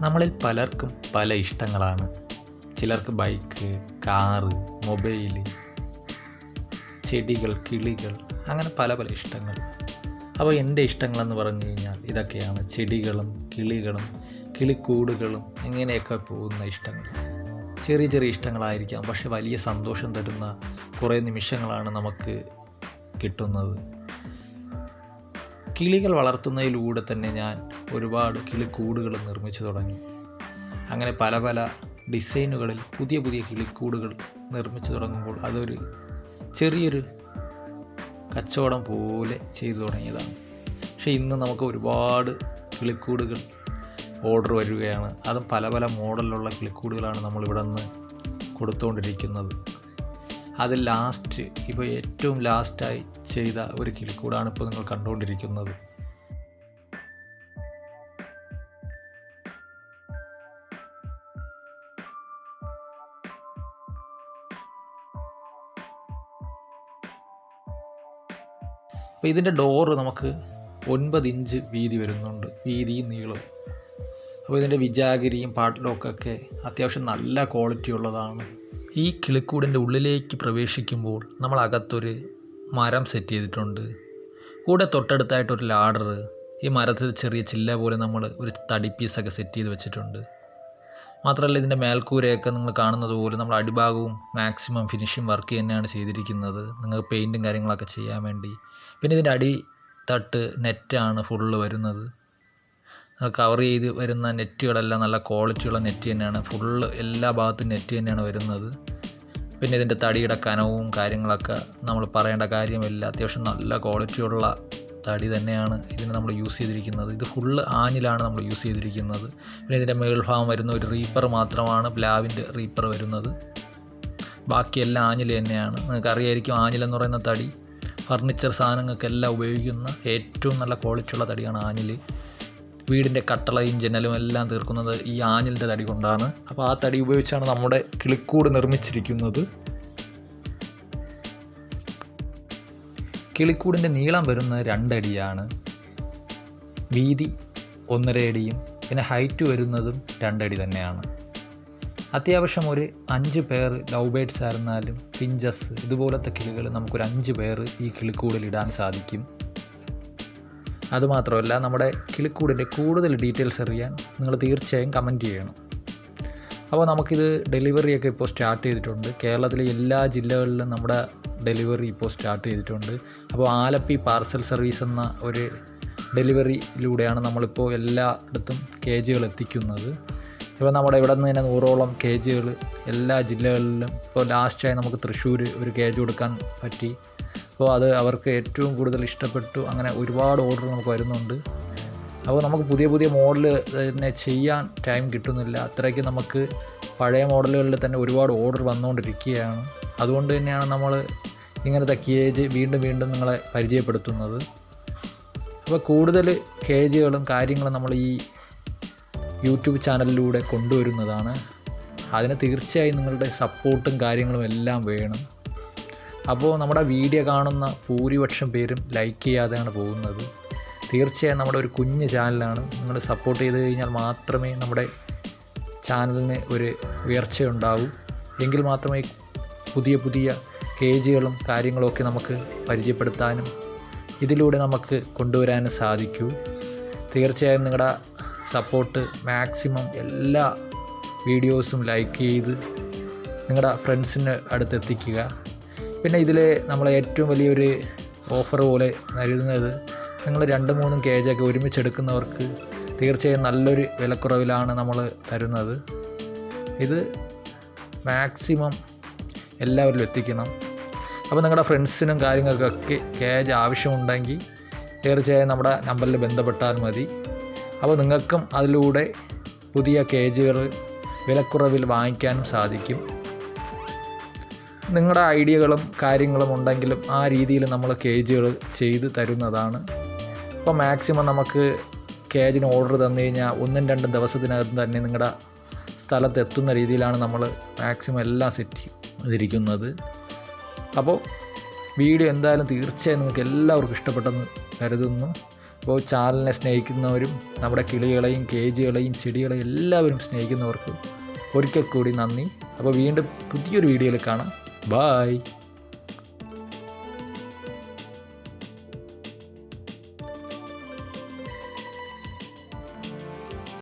നമ്മളിൽ പലർക്കും പല ഇഷ്ടങ്ങളാണ്. ചിലർക്ക് ബൈക്ക് കാറ് മൊബൈൽ ചെടികൾ കിളികൾ അങ്ങനെ പല പല ഇഷ്ടങ്ങൾ. അപ്പോൾ എന്റെ ഇഷ്ടങ്ങളെന്ന് പറഞ്ഞു കഴിഞ്ഞാൽ ഇതൊക്കെയാണ് ചെടികളും കിളികളും കിളിക്കൂടുകളും ഇങ്ങനെയൊക്കെ പോകുന്ന ഇഷ്ടങ്ങൾ. ചെറിയ ചെറിയ ഇഷ്ടങ്ങളായിരിക്കാം പക്ഷെ വലിയ സന്തോഷം തരുന്ന കുറേ നിമിഷങ്ങളാണ് നമുക്ക് കിട്ടുന്നത്. കിളികൾ വളർത്തുന്നതിലൂടെ തന്നെ ഞാൻ ഒരുപാട് കിളിക്കൂടുകൾ നിർമ്മിച്ചു തുടങ്ങി. അങ്ങനെ പല പല ഡിസൈനുകളിൽ പുതിയ പുതിയ കിളിക്കൂടുകൾ നിർമ്മിച്ചു തുടങ്ങുമ്പോൾ അതൊരു ചെറിയൊരു കച്ചവടം പോലെ ചെയ്തു തുടങ്ങിയതാണ്. പക്ഷേ ഇന്ന് നമുക്ക് ഒരുപാട് കിളിക്കൂടുകൾ ഓർഡർ വരികയാണ്. അതും പല പല മോഡലിലുള്ള കിളിക്കൂടുകളാണ് നമ്മളിവിടെ നിന്ന് കൊടുത്തുകൊണ്ടിരിക്കുന്നത്. അത് ലാസ്റ്റ് ഇപ്പോൾ ഏറ്റവും ലാസ്റ്റായി ചെയ്ത ഒരു കിളിക്കൂടാണ് ഇപ്പോൾ നിങ്ങൾ കണ്ടുകൊണ്ടിരിക്കുന്നത്. അപ്പോൾ ഇതിന്റെ ഡോറ് നമുക്ക് ഒൻപത് ഇഞ്ച് വീതി വരുന്നുണ്ട് വീതിയും നീളവും. അപ്പോൾ ഇതിന്റെ വിജാഗിരിയും പാട്ടിലൊക്കെ അത്യാവശ്യം നല്ല ക്വാളിറ്റി ഉള്ളതാണ്. ഈ കിളിക്കൂടിന്റെ ഉള്ളിലേക്ക് പ്രവേശിക്കുമ്പോൾ നമ്മൾ അകത്തൊരു മരം സെറ്റ് ചെയ്തിട്ടുണ്ട്. കൂടെ തൊട്ടടുത്തായിട്ടൊരു ലാഡർ ഈ മരത്തിൽ ചെറിയ ചില്ല പോലെ നമ്മൾ ഒരു തടി പീസൊക്കെ സെറ്റ് ചെയ്ത് വെച്ചിട്ടുണ്ട്. മാത്രമല്ല ഇതിന്റെ മേൽക്കൂരയൊക്കെ നിങ്ങൾ കാണുന്നത് പോലെ നമ്മൾ അടിഭാഗവും മാക്സിമം ഫിനിഷിംഗ് വർക്ക് തന്നെയാണ് ചെയ്തിരിക്കുന്നത്. നിങ്ങൾക്ക് പെയിന്റും കാര്യങ്ങളൊക്കെ ചെയ്യാൻ വേണ്ടി. പിന്നെ ഇതിന്റെ അടി തട്ട് നെറ്റാണ് ഫുള്ള് വരുന്നത്. കവർ ചെയ്ത് വരുന്ന നെറ്റുകളെല്ലാം നല്ല ക്വാളിറ്റിയുള്ള നെറ്റ് തന്നെയാണ്. ഫുള്ള് എല്ലാ ഭാഗത്തും നെറ്റ് തന്നെയാണ് വരുന്നത്. പിന്നെ ഇതിന്റെ തടിയുടെ കനവും കാര്യങ്ങളൊക്കെ നമ്മൾ പറയേണ്ട കാര്യമില്ല. അത്യാവശ്യം നല്ല ക്വാളിറ്റിയുള്ള തടി തന്നെയാണ് ഇതിന് നമ്മൾ യൂസ് ചെയ്തിരിക്കുന്നത്. ഇത് ഫുള്ള് ആഞ്ഞിലാണ് നമ്മൾ യൂസ് ചെയ്തിരിക്കുന്നത്. പിന്നെ ഇതിന്റെ മേൽഭാഗം വരുന്ന ഒരു റീപ്പർ മാത്രമാണ് ബ്ലാവിന്റെ റീപ്പർ വരുന്നത്. ബാക്കിയെല്ലാം ആഞ്ഞിൽ തന്നെയാണ്. നിങ്ങൾക്ക് അറിയായിരിക്കും ആഞ്ഞിൽ എന്ന് പറയുന്ന തടി. ഫർണിച്ചർ സാധനങ്ങൾക്കെല്ലാം ഉപയോഗിക്കുന്ന ഏറ്റവും നല്ല ക്വാളിറ്റിയുള്ള തടിയാണ് ആഞ്ഞിൽ വീടിന്റെ കട്ടളയും ജനലും എല്ലാം തീർക്കുന്നത് ഈ ആഞ്ഞിലിന്റെ തടി കൊണ്ടാണ്. അപ്പോൾ ആ തടി ഉപയോഗിച്ചാണ് നമ്മുടെ കിളിക്കൂട് നിർമ്മിച്ചിരിക്കുന്നത്. കിളിക്കൂടിന്റെ നീളം വരുന്നത് രണ്ടടിയാണ്. വീതി ഒന്നര അടിയും പിന്നെ ഹൈറ്റ് വരുന്നതും രണ്ടടി തന്നെയാണ്. അത്യാവശ്യം ഒരു അഞ്ച് പേർ ലവ് ബേഡ്സ് ആയിരുന്നാലും പിഞ്ചസ് ഇതുപോലത്തെ കിളികൾ നമുക്കൊരു അഞ്ച് പേർ ഈ കിളിക്കൂടിൽ ഇടാൻ സാധിക്കും. അതുമാത്രമല്ല നമ്മുടെ കിളിക്കൂടിന്റെ കൂടുതൽ ഡീറ്റെയിൽസ് അറിയാൻ നിങ്ങൾ തീർച്ചയായും കമന്റ് ചെയ്യണം. അപ്പോൾ നമുക്കിത് ഡെലിവറിയൊക്കെ ഇപ്പോൾ സ്റ്റാർട്ട് ചെയ്തിട്ടുണ്ട്. കേരളത്തിലെ എല്ലാ ജില്ലകളിലും നമ്മുടെ ഡെലിവറി ഇപ്പോൾ സ്റ്റാർട്ട് ചെയ്തിട്ടുണ്ട്. അപ്പോൾ ആലപ്പി പാർസൽ സർവീസ് എന്ന ഒരു ഡെലിവറിയിലൂടെയാണ് നമ്മളിപ്പോൾ എല്ലായിടത്തും കെ ജികൾ എത്തിക്കുന്നത്. ഇപ്പോൾ നമ്മുടെ ഇവിടെ നിന്ന് തന്നെ നൂറോളം കെ ജികൾ എല്ലാ ജില്ലകളിലും ഇപ്പോൾ ലാസ്റ്റായി നമുക്ക് തൃശ്ശൂർ ഒരു കെ ജി കൊടുക്കാൻ പറ്റി. അപ്പോൾ അത് അവർക്ക് ഏറ്റവും കൂടുതൽ ഇഷ്ടപ്പെട്ടു. അങ്ങനെ ഒരുപാട് ഓർഡർ നമുക്ക് വരുന്നുണ്ട്. അപ്പോൾ നമുക്ക് പുതിയ പുതിയ മോഡൽ തന്നെ ചെയ്യാൻ ടൈം കിട്ടുന്നില്ല. അത്രയ്ക്ക് നമുക്ക് പഴയ മോഡലുകളിൽ തന്നെ ഒരുപാട് ഓർഡർ വന്നുകൊണ്ടിരിക്കുകയാണ്. അതുകൊണ്ട് തന്നെയാണ് നമ്മൾ ഇങ്ങനത്തെ കേജ് വീണ്ടും വീണ്ടും നിങ്ങളെ പരിചയപ്പെടുത്തുന്നത്. അപ്പോൾ കൂടുതൽ കേജുകളും കാര്യങ്ങളും നമ്മൾ ഈ യൂട്യൂബ് ചാനലിലൂടെ കൊണ്ടുവരുന്നതാണ്. അതിന് തീർച്ചയായും നിങ്ങളുടെ സപ്പോർട്ടും കാര്യങ്ങളും എല്ലാം വേണം. അപ്പോൾ നമ്മുടെ വീഡിയോ കാണുന്ന ഭൂരിപക്ഷം പേരും ലൈക്ക് ചെയ്യാതെയാണ് പോകുന്നത്. തീർച്ചയായും നമ്മുടെ ഒരു കുഞ്ഞ് ചാനലാണ് നിങ്ങൾ സപ്പോർട്ട് ചെയ്ത് കഴിഞ്ഞാൽ മാത്രമേ നമ്മുടെ ചാനലിന് ഒരു ഉയർച്ചയുണ്ടാവൂ എങ്കിൽ മാത്രമേ പുതിയ പുതിയ കേജുകളും കാര്യങ്ങളൊക്കെ നമുക്ക് പരിചയപ്പെടുത്താനും ഇതിലൂടെ നമുക്ക് കൊണ്ടുവരാനും സാധിക്കൂ. തീർച്ചയായും നിങ്ങളുടെ സപ്പോർട്ട് മാക്സിമം എല്ലാ വീഡിയോസും ലൈക്ക് ചെയ്ത് നിങ്ങളുടെ ഫ്രണ്ട്സിന് അടുത്തെത്തിക്കുക. പിന്നെ ഇതിൽ നമ്മൾ ഏറ്റവും വലിയൊരു ഓഫർ പോലെ നൽകുന്നത് നിങ്ങൾ രണ്ട് മൂന്നും കേജൊക്കെ ഒരുമിച്ച് എടുക്കുന്നവർക്ക് തീർച്ചയായും നല്ലൊരു വിലക്കുറവിലാണ് നമ്മൾ തരുന്നത്. ഇത് മാക്സിമം എല്ലാവരിലും എത്തിക്കണം. അപ്പോൾ നിങ്ങളുടെ ഫ്രണ്ട്സിനും കാര്യങ്ങൾക്കൊക്കെ കേജ് ആവശ്യമുണ്ടെങ്കിൽ തീർച്ചയായും നമ്മുടെ നമ്പറിൽ ബന്ധപ്പെട്ടാൽ മതി. അപ്പോൾ നിങ്ങൾക്കും അതിലൂടെ പുതിയ കേജുകൾ വിലക്കുറവിൽ വാങ്ങിക്കാനും സാധിക്കും. നിങ്ങളുടെ ഐഡിയകളും കാര്യങ്ങളും ഉണ്ടെങ്കിലും ആ രീതിയിൽ നമ്മൾ കേജുകൾ ചെയ്ത് തരുന്നതാണ്. അപ്പോൾ മാക്സിമം നമുക്ക് കേജിന് ഓർഡർ തന്നു കഴിഞ്ഞാൽ ഒന്നും രണ്ടും ദിവസത്തിനകത്ത് തന്നെ നിങ്ങളുടെ സ്ഥലത്ത് എത്തുന്ന രീതിയിലാണ് നമ്മൾ മാക്സിമം എല്ലാം സെറ്റ് ചെയ്തിരിക്കുന്നത്. അപ്പോൾ വീഡിയോ എന്തായാലും തീർച്ചയായും നിങ്ങൾക്ക് എല്ലാവർക്കും ഇഷ്ടപ്പെട്ടെന്ന് കരുതുന്നു. അപ്പോൾ ചാനലിനെ സ്നേഹിക്കുന്നവരും നമ്മുടെ കിളികളെയും കേജുകളെയും ചെടികളെയും എല്ലാവരും സ്നേഹിക്കുന്നവർക്ക് ഒരിക്കൽ കൂടി നന്ദി. അപ്പോൾ വീണ്ടും പുതിയൊരു വീഡിയോയിൽ കാണാം. Bye.